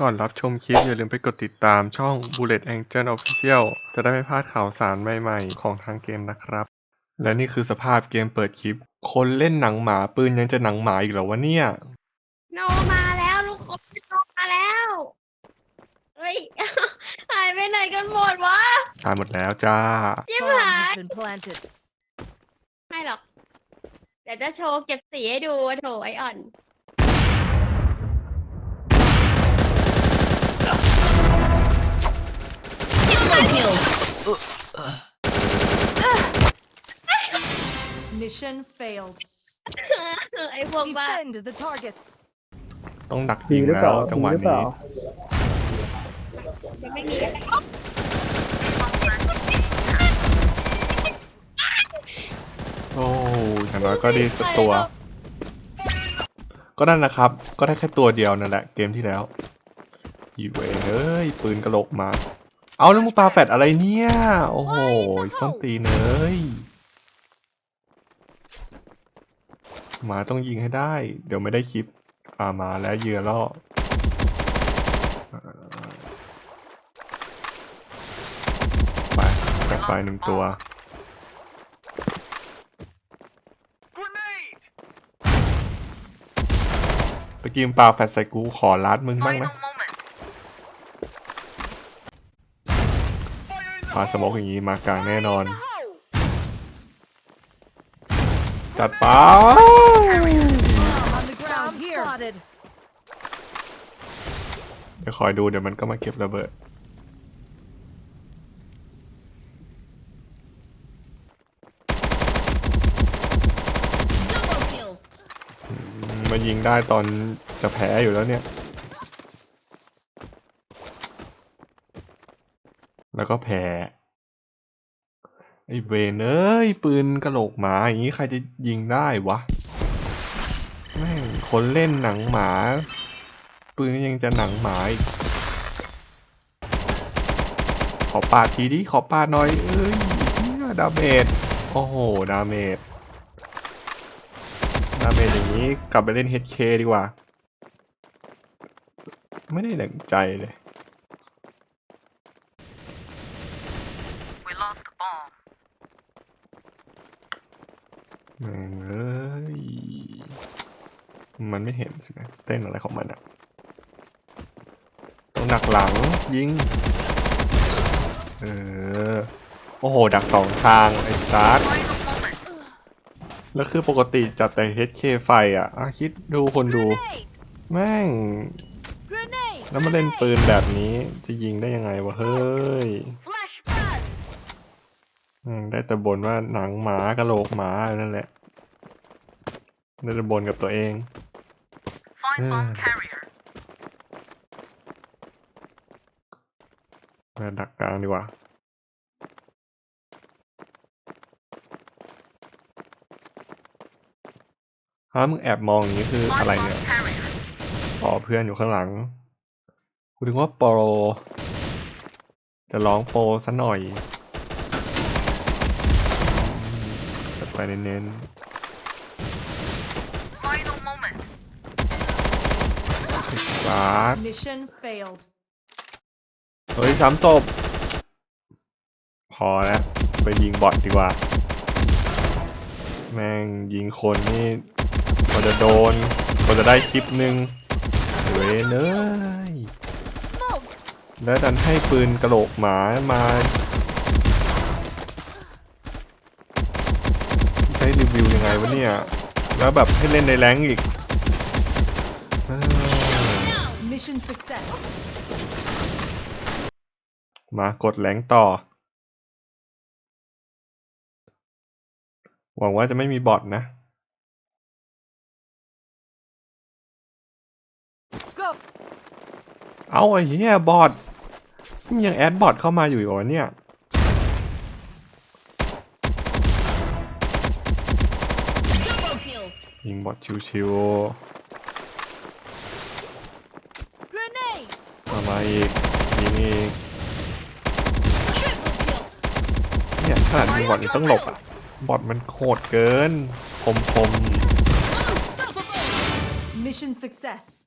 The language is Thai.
ก่อนรับชมคลิปอย่าลืมไปกดติดตามช่อง Bullet Angel Official จะได้ไม่พลาดข่าวสารใหม่ๆ ของทางเกมนะครับ และนี่คือสภาพเกมเปิดคลิป คนเล่นหนังหมาปืนยังจะหนังหมาอีกเหรอวะเนี่ย โนมาแล้วลูกคนโนมาแล้ว เฮ้ย หายไปไหนกันหมดวะตายหมดแล้วจ้า จิ้ม Bomb หาย has been planted. ไม่หรอก เดี๋ยวจะโชว์เก็บสีให้ดูโถไออ่อน Mission failed. ไอพวกบ้า Defend the targets. ต้องดักดียิงหรือเปแล้ล่าวจังหวะดีหรือเปนี้ล่ามันไม่มีโอ้อย่างน้อยก็ดีสักตัว ก็นั่นนะครับ ก็ได้แค่ตัวเดียวนั่นแหละเกมที่แล้วอีเวนเอ้ยปืนกระโหลกมา เอาแล้วมึงปาแฟดอะไรเนี่ย โอ้โหส้นตีนเอ้ย หมาต้องยิงให้ได้ เดี๋ยวไม่ได้คลิปอ่ามาแล้วเหยื่อล่ออ่าไปกลับไปหนึ่งตัวไปกินปลาแฟดใส่กูขอลัดมึงบ้างนะปลาสโมกอย่างนี้มากลางแน่นอน จัดไป On the ground here. Spotted. เดี๋ยวคอยดูเดี๋ยวมันก็มาเก็บระเบิดอืมมายิงได้ตอนจะแพ้อยู่แล้วเนี่ย แล้วก็แพ้ ไอเวนเอ้ยปืนกระโหลกหมาอย่างนี้ใครจะยิงได้วะแม่งคนเล่นหนังหมา ปืนยังจะหนังหมาอีกขอปาดทีดิขอปาดหน่อยเอ้ยเนี่ยดาเมจโอ้โหดาเมจดาเมจอย่างนี้กลับไปเล่น HK ดีกว่า ไม่ได้ดังใจเลย We lost the bomb. แม่งเอ้ย มันไม่เห็นสินะเต้นอะไรของมันอะต้องดักหลังยิง เออ โอ้โห ดักสองทาง ไอ้ซาร์ Final moment. แล้วคือปกติจัดแต่ HK ไฟอะอะคิดดูคนดู แม่ง Grenade แล้วมาเล่นปืนแบบนี้จะยิงได้ยังไงวะเฮ้ย Flash flood แม่ง ได้แต่บ่นว่าหนังหมากระโหลกหมานั่นแหละ ได้แต่บ่นกับตัวเอง Find bomb Yeah. carrier. มาดักกลางดีกว่าฮะมึงแอบมองอย่างนี้คือ Find อะไรเนี่ย bomb carrier. อ๋อเพื่อนอยู่ข้างหลังกูถึงว่าโปร จะร้องโปรซะหน่อย เน้น Final moment. ๆสาด Mission failed. เฮ้ยสามศพพอแล้วไปยิงบอทดีกว่า แม่งยิงคนนี่กว่าจะโดนกว่าจะได้คลิปหนึ่งเว้ยเนย Smoke แล้วดันให้ปืนกระโหลกหมามา ใช้รีวิวยังไงวะเนี่ย แล้วแบบให้เล่นในแรงค์อีกเออ Mission success. มากดแรงค์ต่อ หวังว่าจะไม่มีบอทนะ Go. เอาไอ้เหี้ยบอทมึงยังแอดบอทเข้ามาอยู่อีกเหรอเนี่ย ยิงบอทชิว Grenade ๆเอามาอีกยิงอีกเนี่ยขนาดยิงบอทยังต้องหลบอะ บอทมันโหดเกิน คมคม Mission success.